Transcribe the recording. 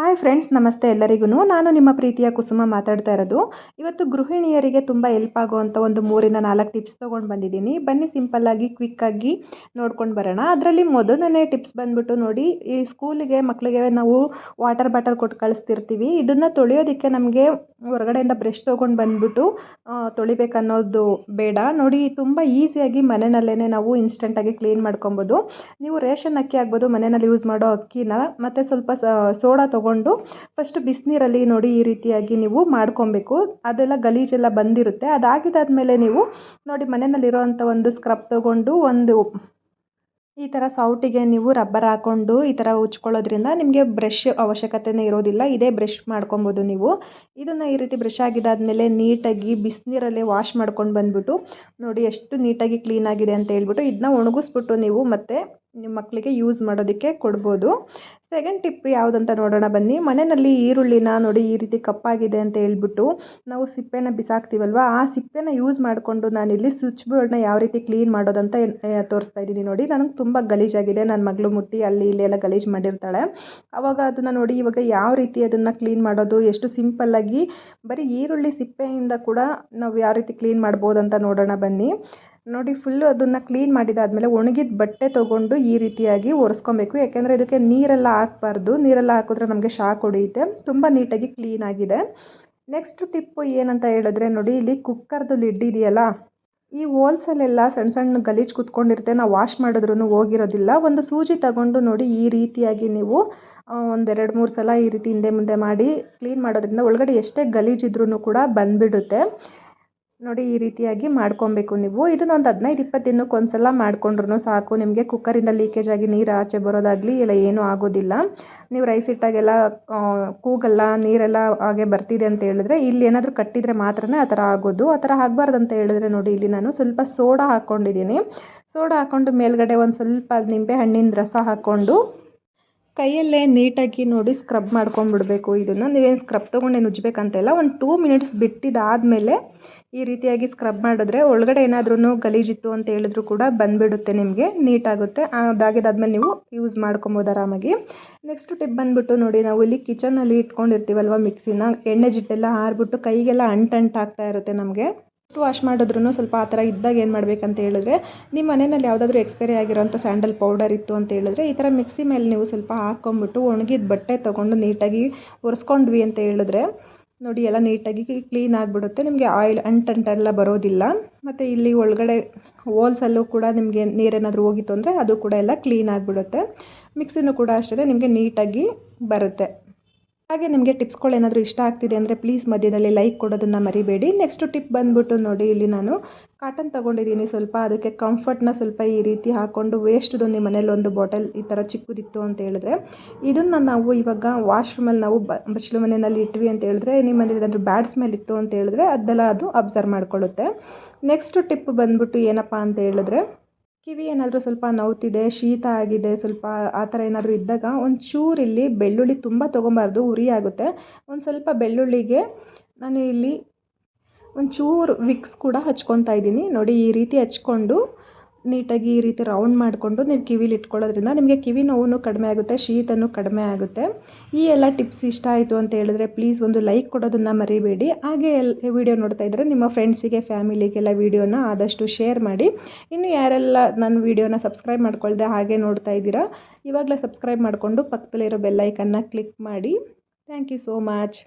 Hi friends ನಮಸ್ತೆ ಎಲ್ಲರಿಗೂ ನಾನು ನಿಮ್ಮ ಪ್ರೀತಿಯ ಕುಸುಮ ಮಾತಾಡ್ತಾ ಇರೋದು. ಇವತ್ತು ಗೃಹಿಣಿಯರಿಗೆ ತುಂಬ ಹೆಲ್ಪ್ ಆಗುವಂಥ ಒಂದು ಮೂರಿಂದ ನಾಲ್ಕು ಟಿಪ್ಸ್ ತೊಗೊಂಡು ಬಂದಿದ್ದೀನಿ. ಬನ್ನಿ ಸಿಂಪಲ್ಲಾಗಿ ಕ್ವಿಕ್ಕಾಗಿ ನೋಡ್ಕೊಂಡು ಬರೋಣ. ಅದರಲ್ಲಿ ಮೊದಲನೇ ಟಿಪ್ಸ್ ಬಂದ್ಬಿಟ್ಟು ನೋಡಿ, ಈ ಸ್ಕೂಲಿಗೆ ಮಕ್ಕಳಿಗೆ ನಾವು ವಾಟರ್ ಬಾಟಲ್ ಕೊಟ್ಟು ಕಳಿಸ್ತಿರ್ತೀವಿ. ಇದನ್ನು ತೊಳೆಯೋದಕ್ಕೆ ನಮಗೆ ಹೊರಗಡೆಯಿಂದ ಬ್ರಷ್ ತೊಗೊಂಡು ಬಂದುಬಿಟ್ಟು ತೊಳಿಬೇಕನ್ನೋದು ಬೇಡ. ನೋಡಿ, ತುಂಬ ಈಸಿಯಾಗಿ ಮನೆಯಲ್ಲೇ ನಾವು ಇನ್ಸ್ಟೆಂಟಾಗಿ ಕ್ಲೀನ್ ಮಾಡ್ಕೊಬೋದು. ನೀವು ರೇಷನ್ ಅಕ್ಕಿ ಆಗ್ಬೋದು, ಮನೆಯಲ್ಲಿ ಯೂಸ್ ಮಾಡೋ ಅಕ್ಕಿನ. ಮತ್ತು ಸ್ವಲ್ಪ ಸೋಡಾ ತೊಗೊಂಡು ತಗೊಂಡು ಫಸ್ಟ್ ಬಿಸಿನೀರಲ್ಲಿ ನೋಡಿ ಈ ರೀತಿಯಾಗಿ ನೀವು ಮಾಡ್ಕೊಬೇಕು. ಅದೆಲ್ಲ ಗಲೀಜೆಲ್ಲ ಬಂದಿರುತ್ತೆ. ಅದಾಗಿದ್ದಾದಮೇಲೆ ನೀವು ನೋಡಿ ಮನೆಯಲ್ಲಿರೋವಂಥ ಒಂದು ಸ್ಕ್ರಬ್ ತೊಗೊಂಡು ಒಂದು ಈ ಥರ ಸೌಟಿಗೆ ನೀವು ರಬ್ಬರ್ ಹಾಕ್ಕೊಂಡು ಈ ಥರ ಉಚ್ಕೊಳ್ಳೋದ್ರಿಂದ ನಿಮಗೆ ಬ್ರಷ್ ಅವಶ್ಯಕತೆನೇ ಇರೋದಿಲ್ಲ. ಇದೇ ಬ್ರಷ್ ಮಾಡ್ಕೊಬೋದು ನೀವು. ಇದನ್ನು ಈ ರೀತಿ ಬ್ರಷ್ ಆಗಿದ್ದಾದಮೇಲೆ ನೀಟಾಗಿ ಬಿಸಿನೀರಲ್ಲೇ ವಾಶ್ ಮಾಡ್ಕೊಂಡು ಬಂದುಬಿಟ್ಟು ನೋಡಿ ಎಷ್ಟು ನೀಟಾಗಿ ಕ್ಲೀನಾಗಿದೆ ಅಂತ ಹೇಳ್ಬಿಟ್ಟು ಇದನ್ನ ಒಣಗಿಸ್ಬಿಟ್ಟು ನೀವು ಮತ್ತೆ ನಿಮ್ಮ ಮಕ್ಕಳಿಗೆ ಯೂಸ್ ಮಾಡೋದಕ್ಕೆ ಕೊಡ್ಬೋದು. ಸೆಕೆಂಡ್ ಟಿಪ್ ಯಾವುದಂತ ನೋಡೋಣ ಬನ್ನಿ. ಮನೆಯಲ್ಲಿ ಈರುಳ್ಳಿನ ನೋಡಿ ಈ ರೀತಿ ಕಪ್ಪಾಗಿದೆ ಅಂತ ಹೇಳ್ಬಿಟ್ಟು ನಾವು ಸಿಪ್ಪೆನ ಬಿಸಾಕ್ತೀವಲ್ವ? ಆ ಸಿಪ್ಪೆನ ಯೂಸ್ ಮಾಡಿಕೊಂಡು ನಾನಿಲ್ಲಿ ಸ್ವಿಚ್ ಬೋರ್ಡ್ನ ಯಾವ ರೀತಿ ಕ್ಲೀನ್ ಮಾಡೋದಂತ ತೋರಿಸ್ತಾ ಇದ್ದೀನಿ ನೋಡಿ. ನನಗೆ ತುಂಬ ಗಲೀಜಾಗಿದೆ. ನನ್ನ ಮಗಳು ಮುಟ್ಟಿ ಅಲ್ಲಿ ಇಲ್ಲಿ ಎಲ್ಲ ಗಲೀಜು ಮಾಡಿರ್ತಾಳೆ. ಆವಾಗ ಅದನ್ನು ನೋಡಿ ಇವಾಗ ಯಾವ ರೀತಿ ಅದನ್ನು ಕ್ಲೀನ್ ಮಾಡೋದು? ಎಷ್ಟು ಸಿಂಪಲ್ಲಾಗಿ ಬರೀ ಈರುಳ್ಳಿ ಸಿಪ್ಪೆಯಿಂದ ಕೂಡ ನಾವು ಯಾವ ರೀತಿ ಕ್ಲೀನ್ ಮಾಡ್ಬೋದು ಅಂತ ನೋಡೋಣ ಬನ್ನಿ. ನೋಡಿ ಫುಲ್ಲು ಅದನ್ನು ಕ್ಲೀನ್ ಮಾಡಿದಾದಮೇಲೆ ಒಣಗಿದ ಬಟ್ಟೆ ತೊಗೊಂಡು ಈ ರೀತಿಯಾಗಿ ಒರೆಸ್ಕೊಬೇಕು. ಯಾಕೆಂದರೆ ಇದಕ್ಕೆ ನೀರೆಲ್ಲ ಹಾಕ್ಬಾರ್ದು. ನೀರೆಲ್ಲ ಹಾಕಿದ್ರೆ ನಮಗೆ ಶಾಕ್ ಹೊಡೆಯುತ್ತೆ. ತುಂಬ ನೀಟಾಗಿ ಕ್ಲೀನ್ ಆಗಿದೆ. ನೆಕ್ಸ್ಟ್ ಟಿಪ್ಪು ಏನಂತ ಹೇಳಿದ್ರೆ ನೋಡಿ, ಇಲ್ಲಿ ಕುಕ್ಕರ್ದು ಲಿಡ್ ಇದೆಯಲ್ಲ, ಈ ಹೋಲ್ಸಲ್ಲೆಲ್ಲ ಸಣ್ಣ ಸಣ್ಣ ಗಲೀಜು ಕುತ್ಕೊಂಡಿರುತ್ತೆ. ನಾವು ವಾಶ್ ಮಾಡಿದ್ರೂ ಹೋಗಿರೋದಿಲ್ಲ. ಒಂದು ಸೂಜಿ ತಗೊಂಡು ನೋಡಿ, ಈ ರೀತಿಯಾಗಿ ನೀವು ಒಂದೆರಡು ಮೂರು ಸಲ ಈ ರೀತಿ ಹಿಂದೆ ಮುಂದೆ ಮಾಡಿ ಕ್ಲೀನ್ ಮಾಡೋದ್ರಿಂದ ಒಳಗಡೆ ಎಷ್ಟೇ ಗಲೀಜಿದ್ರೂ ಕೂಡ ಬಂದುಬಿಡುತ್ತೆ. ನೋಡಿ ಈ ರೀತಿಯಾಗಿ ಮಾಡ್ಕೊಬೇಕು ನೀವು. ಇದನ್ನ ಒಂದು ಹದಿನೈದು ಇಪ್ಪತ್ತು ದಿನಕ್ಕೆ ಒಂದ್ಸಲ ಮಾಡ್ಕೊಂಡ್ರು ಸಾಕು. ನಿಮಗೆ ಕುಕ್ಕರಿಂದ ಲೀಕೇಜ್ ಆಗಿ ನೀರು ಆಚೆ ಬರೋದಾಗಲಿ ಇಲ್ಲ ಏನೂ ಆಗೋದಿಲ್ಲ. ನೀವು ರೈಸ್ ಇಟ್ಟಾಗೆಲ್ಲ ಕೂಗಲ್ಲ, ನೀರೆಲ್ಲ ಹಾಗೆ ಬರ್ತಿದೆ ಅಂತ ಹೇಳಿದ್ರೆ ಇಲ್ಲಿ ಏನಾದರೂ ಕಟ್ಟಿದರೆ ಮಾತ್ರ ಆ ಥರ ಆಗೋದು. ಆ ಥರ ಆಗಬಾರ್ದು ಅಂತ ಹೇಳಿದ್ರೆ ನೋಡಿ ಇಲ್ಲಿ ನಾನು ಸ್ವಲ್ಪ ಸೋಡಾ ಹಾಕ್ಕೊಂಡಿದ್ದೀನಿ ಸೋಡಾ ಹಾಕ್ಕೊಂಡು ಮೇಲ್ಗಡೆ ಒಂದು ಸ್ವಲ್ಪ ನಿಂಬೆ ಹಣ್ಣಿನ ರಸ ಹಾಕ್ಕೊಂಡು ಕೈಯಲ್ಲೇ ನೀಟಾಗಿ ನೋಡಿ ಸ್ಕ್ರಬ್ ಮಾಡ್ಕೊಂಡ್ಬಿಡ್ಬೇಕು ಇದನ್ನು. ನೀವೇನು ಸ್ಕ್ರಬ್ ತೊಗೊಂಡೇನು ಉಜ್ಬೇಕಂತೆಲ್ಲ ಒಂದು ಟೂ ಮಿನಿಟ್ಸ್ ಬಿಟ್ಟಿದ್ದಾದಮೇಲೆ ಈ ರೀತಿಯಾಗಿ ಸ್ಕ್ರಬ್ ಮಾಡಿದ್ರೆ ಒಳಗಡೆ ಏನಾದ್ರೂ ಗಲೀಜಿತ್ತು ಅಂತ ಹೇಳಿದ್ರು ಕೂಡ ಬಂದುಬಿಡುತ್ತೆ ನಿಮಗೆ, ನೀಟಾಗುತ್ತೆ. ಅದಾಗಿದ್ದಾದ್ಮೇಲೆ ನೀವು ಯೂಸ್ ಮಾಡ್ಕೊಬೋದು ಆರಾಮಾಗಿ. ನೆಕ್ಸ್ಟ್ ಟಿಪ್ ಬಂದುಬಿಟ್ಟು ನೋಡಿ, ನಾವು ಇಲ್ಲಿ ಕಿಚನಲ್ಲಿ ಇಟ್ಕೊಂಡಿರ್ತೀವಲ್ವ ಮಿಕ್ಸಿನ ಎಣ್ಣೆ ಜಿಟ್ಟೆಲ್ಲ ಹಾರ್ಬಿಟ್ಟು ಕೈಗೆಲ್ಲ ಅಂಟಂಟ್ ಆಗ್ತಾ ಇರುತ್ತೆ ನಮಗೆ. ವಾಶ್ ಮಾಡಿದ್ರೂ ಸ್ವಲ್ಪ ಆ ಥರ ಇದ್ದಾಗ ಏನು ಮಾಡಬೇಕಂತ ಹೇಳಿದ್ರೆ ನಿಮ್ಮ ಮನೆಯಲ್ಲಿ ಯಾವುದಾದ್ರೂ ಎಕ್ಸ್ಪೈರಿ ಆಗಿರೋಂಥ ಸ್ಯಾಂಡಲ್ ಪೌಡರ್ ಇತ್ತು ಅಂತ ಹೇಳಿದ್ರೆ, ಈ ಥರ ಮಿಕ್ಸಿ ಮೇಲೆ ನೀವು ಸ್ವಲ್ಪ ಹಾಕ್ಕೊಂಬಿಟ್ಟು ಒಣಗಿದ ಬಟ್ಟೆ ತೊಗೊಂಡು ನೀಟಾಗಿ ಒರೆಸ್ಕೊಂಡ್ವಿ ಅಂತ ಹೇಳಿದ್ರೆ ನೋಡಿ, ಎಲ್ಲ ನೀಟಾಗಿ ಕ್ಲೀನ್ ಆಗಿಬಿಡುತ್ತೆ. ನಿಮಗೆ ಆಯಿಲ್ ಅಂಟಂಟೆಲ್ಲ ಬರೋದಿಲ್ಲ. ಮತ್ತು ಇಲ್ಲಿ ಒಳಗಡೆ ಹೋಲ್ಸಲ್ಲೂ ಕೂಡ ನಿಮಗೆ ನೀರೇನಾದರೂ ಹೋಗಿತ್ತು ಅಂದರೆ ಅದು ಕೂಡ ಎಲ್ಲ ಕ್ಲೀನ್ ಆಗಿಬಿಡುತ್ತೆ. ಮಿಕ್ಸಿನೂ ಕೂಡ ಅಷ್ಟೇ, ನಿಮಗೆ ನೀಟಾಗಿ ಬರುತ್ತೆ. ಹಾಗೆ ನಿಮಗೆ ಟಿಪ್ಸ್ಗಳು ಏನಾದರೂ ಇಷ್ಟ ಆಗ್ತಿದೆ ಅಂದರೆ ಪ್ಲೀಸ್ ಮಧ್ಯದಲ್ಲಿ ಲೈಕ್ ಕೊಡೋದನ್ನು ಮರಿಬೇಡಿ. ನೆಕ್ಸ್ಟು ಟಿಪ್ ಬಂದುಬಿಟ್ಟು ನೋಡಿ, ಇಲ್ಲಿ ನಾನು ಕಾಟನ್ ತೊಗೊಂಡಿದ್ದೀನಿ. ಸ್ವಲ್ಪ ಅದಕ್ಕೆ ಕಂಫರ್ಟ್ನ ಸ್ವಲ್ಪ ಈ ರೀತಿ ಹಾಕ್ಕೊಂಡು ವೇಸ್ಟ್ದು ನಿಮ್ಮ ಮನೇಲಿ ಒಂದು ಬಾಟಲ್ ಈ ಥರ ಚಿಕ್ಕದಿತ್ತು ಅಂತ ಹೇಳಿದ್ರೆ, ಇದನ್ನು ನಾವು ಇವಾಗ ವಾಶ್ರೂಮಲ್ಲಿ ನಾವು ಬಚ್ಚಲು ಮನೆಯಲ್ಲಿ ಇಟ್ವಿ ಅಂತ ಹೇಳಿದ್ರೆ ನಿಮ್ಮ ಮನೇಲಿ ಏನಾದರೂ ಬ್ಯಾಡ್ ಸ್ಮೆಲ್ ಇತ್ತು ಅಂತ ಹೇಳಿದ್ರೆ, ಅದೆಲ್ಲ ಅದು ಅಬ್ಸರ್ವ್ ಮಾಡ್ಕೊಳ್ಳುತ್ತೆ. ನೆಕ್ಸ್ಟ್ ಟಿಪ್ ಬಂದ್ಬಿಟ್ಟು ಏನಪ್ಪ ಅಂತ ಹೇಳಿದ್ರೆ ಕಿವಿ ಏನಾದರೂ ಸ್ವಲ್ಪ ನೋವ್ತಿದೆ, ಶೀತ ಆಗಿದೆ, ಸ್ವಲ್ಪ ಆ ಥರ ಏನಾದರೂ ಇದ್ದಾಗ ಒಂದು ಇಲ್ಲಿ ಬೆಳ್ಳುಳ್ಳಿ ತುಂಬ ತೊಗೊಬಾರ್ದು ಉರಿ ಆಗುತ್ತೆ ಒಂದು ಸ್ವಲ್ಪ ಬೆಳ್ಳುಳ್ಳಿಗೆ ನಾನು ಇಲ್ಲಿ ಒಂಚೂರು ವಿಕ್ಸ್ ಕೂಡ ಹಚ್ಕೊತಾ ಇದ್ದೀನಿ. ನೋಡಿ ಈ ರೀತಿ ಹಚ್ಕೊಂಡು ನೀಟಾಗಿ ಈ ರೀತಿ ರೌಂಡ್ ಮಾಡಿಕೊಂಡು ನೀವು ಕಿವಿಲಿ ಇಟ್ಕೊಳ್ಳೋದ್ರಿಂದ ನಿಮಗೆ ಕಿವಿ ನೋವು ಕಡಿಮೆ ಆಗುತ್ತೆ, ಶೀತನೂ ಕಡಿಮೆ ಆಗುತ್ತೆ. ಈ ಎಲ್ಲ ಟಿಪ್ಸ್ ಇಷ್ಟ ಆಯಿತು ಅಂತ ಹೇಳಿದ್ರೆ ಪ್ಲೀಸ್ ಒಂದು ಲೈಕ್ ಕೊಡೋದನ್ನು ಮರಿಬೇಡಿ. ಹಾಗೆ ಎಲ್ ವಿಡಿಯೋ ನೋಡ್ತಾ ಇದ್ದರೆ ನಿಮ್ಮ ಫ್ರೆಂಡ್ಸಿಗೆ ಫ್ಯಾಮಿಲಿಗೆಲ್ಲ ವೀಡಿಯೋನ ಆದಷ್ಟು ಶೇರ್ ಮಾಡಿ. ಇನ್ನು ಯಾರೆಲ್ಲ ನನ್ನ ವೀಡಿಯೋನ ಸಬ್ಸ್ಕ್ರೈಬ್ ಮಾಡ್ಕೊಳ್ದೆ ಹಾಗೆ ನೋಡ್ತಾ ಇದ್ದೀರಾ, ಇವಾಗಲೇ ಸಬ್ಸ್ಕ್ರೈಬ್ ಮಾಡಿಕೊಂಡು ಪಕ್ಕದಲ್ಲಿರೋ ಬೆಲ್ಲೈಕನ್ನ ಕ್ಲಿಕ್ ಮಾಡಿ. Thank you so much